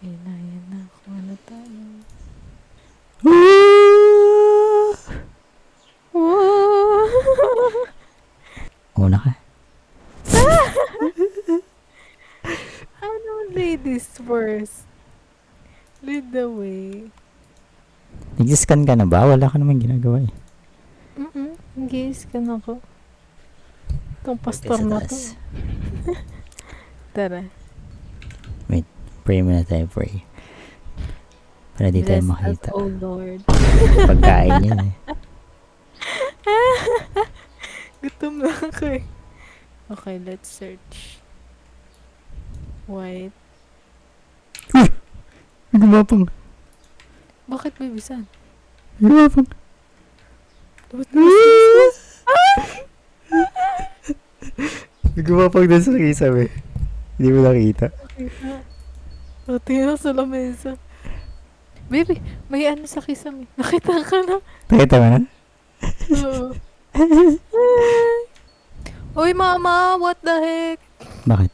Yan na, yan na. Kuha na tayo. Una ka. ano, ladies first? Lead the way. Nag-scan ka na ba? Wala ka naman ginagawa eh. Mm-mm. Nag-i-scan ako. Itong pastor na to. Tara. Pray muna tayo, pray. Para di tayo Bless us, makita. oh Lord. Pagkain yan eh. Gutom na ako eh. Okay, let's search. White. Gumapang. Bakit may bisan? Gumapang. Ba't may bisan? Gumapang din sa kisame. Hindi mo nakita. Nakita. Tingnan sa lamesa. Baby, may ano sa kisame. Nakita ka na. Nakita mo na? Oo. Uy, mama! What the heck? Bakit?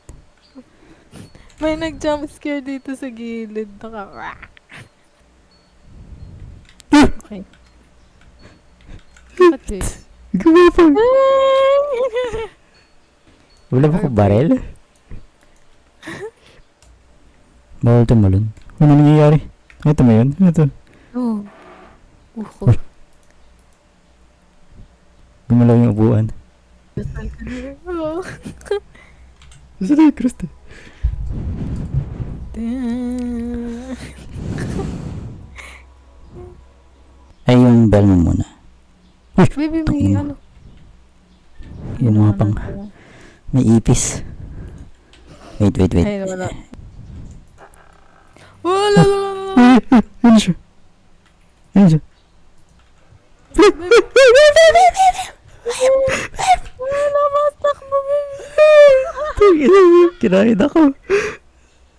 May nag-jump scare dito sa gilid. Naka... Okay. Bakit, babe? Gumapang. Wala ba ko barel? Bawal tumalon. Ano nangyayari? Ito mo yun? Ano to? Oh. Uko. Gumalaw yung upuan. Oh. Saan na yung to? Damn. Ay, yung bell mo muna. Baby, may ano. Yung mga pang... May ipis. Wait, wait, wait. Ay, wala. Wala, wala, wala. Ay, ay, Ano siya? Ano siya? Wala, mas takbo,